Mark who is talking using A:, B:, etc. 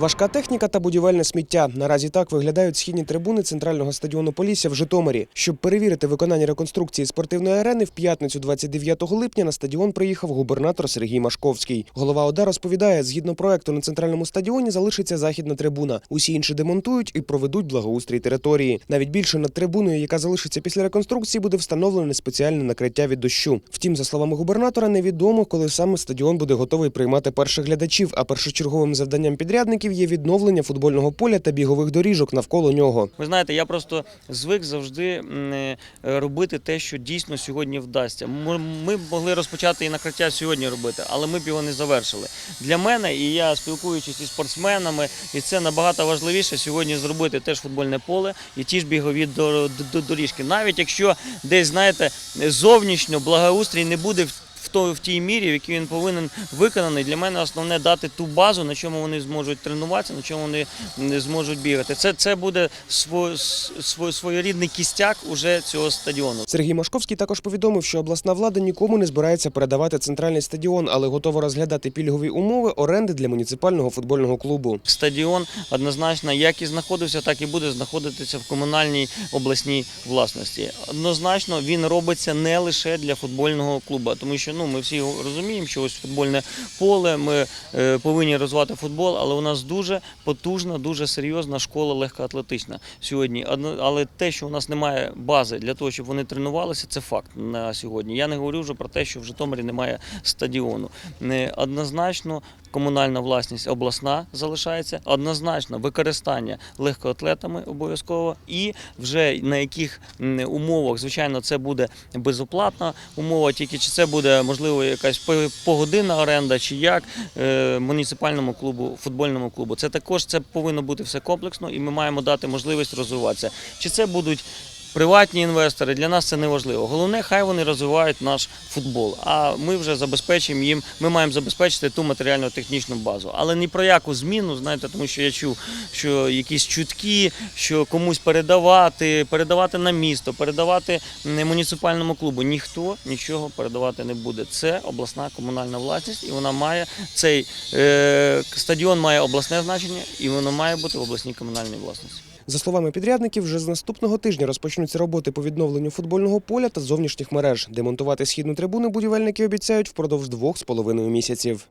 A: Важка техніка та будівельне сміття. Наразі так виглядають східні трибуни центрального стадіону Полісся в Житомирі. Щоб перевірити виконання реконструкції спортивної арени, в п'ятницю 29 липня на стадіон приїхав губернатор Сергій Машковський. Голова ОДА розповідає, згідно проекту на центральному стадіоні залишиться західна трибуна. Усі інші демонтують і проведуть благоустрій території. Навіть більше над трибуною, яка залишиться після реконструкції, буде встановлене спеціальне накриття від дощу. Втім, за словами губернатора, невідомо, коли саме стадіон буде готовий приймати перших глядачів. А першочерговим завданням підрядників є відновлення футбольного поля та бігових доріжок навколо нього.
B: Ви знаєте, я просто звик завжди е, робити те, що дійсно сьогодні вдасться. Ми могли розпочати і накриття сьогодні робити, але ми б його не завершили. Для мене, і я спілкуючись із спортсменами, і це набагато важливіше сьогодні зробити теж футбольне поле і ті ж бігові дор- доріжки. Навіть якщо десь, знаєте, зовнішньо благоустрій не буде в той в тій мірі, в якій він повинен виконаний. Для мене основне дати ту базу, на чому вони зможуть тренуватися, на чому вони м, зможуть бігати. Це, це буде сво, сво, своєрідний кістяк уже цього стадіону.
A: Сергій Машковський також повідомив, що обласна влада нікому не збирається передавати центральний стадіон, але готова розглядати пільгові умови оренди для муніципального футбольного клубу.
B: Стадіон однозначно як і знаходився, так і буде знаходитися в комунальній обласній власності. Однозначно він робиться не лише для футбольного клубу, тому що ну ми всі розуміємо, що ось футбольне поле. Ми е, повинні розвивати футбол, але у нас дуже потужна, дуже серйозна школа легкоатлетична сьогодні. Але те, що у нас немає бази для того, щоб вони тренувалися, це факт на сьогодні. Я не говорю вже про те, що в Житомирі немає стадіону. Не однозначно комунальна власність обласна залишається, однозначно використання легкоатлетами обов'язково, і вже на яких умовах, звичайно, це буде безоплатна умова, тільки чи це буде можливо якась погодинна оренда, чи як е, муніципальному клубу, футбольному клубу. Це також це повинно бути все комплексно, і ми маємо дати можливість розвиватися. Чи це будуть Приватні інвестори для нас це не важливо. Головне, хай вони розвивають наш футбол. А ми вже забезпечимо їм. Ми маємо забезпечити ту матеріально-технічну базу. Але ні про яку зміну, знаєте, тому що я чув, що якісь чутки, що комусь передавати, передавати на місто, передавати муніципальному клубу. Ніхто нічого передавати не буде. Це обласна комунальна власність, і вона має цей е, стадіон має обласне значення, і воно має бути в обласній комунальній власності.
A: За словами підрядників, вже з наступного тижня розпочнуться роботи по відновленню футбольного поля та зовнішніх мереж. Демонтувати східну трибуну будівельники обіцяють впродовж двох з половиною місяців.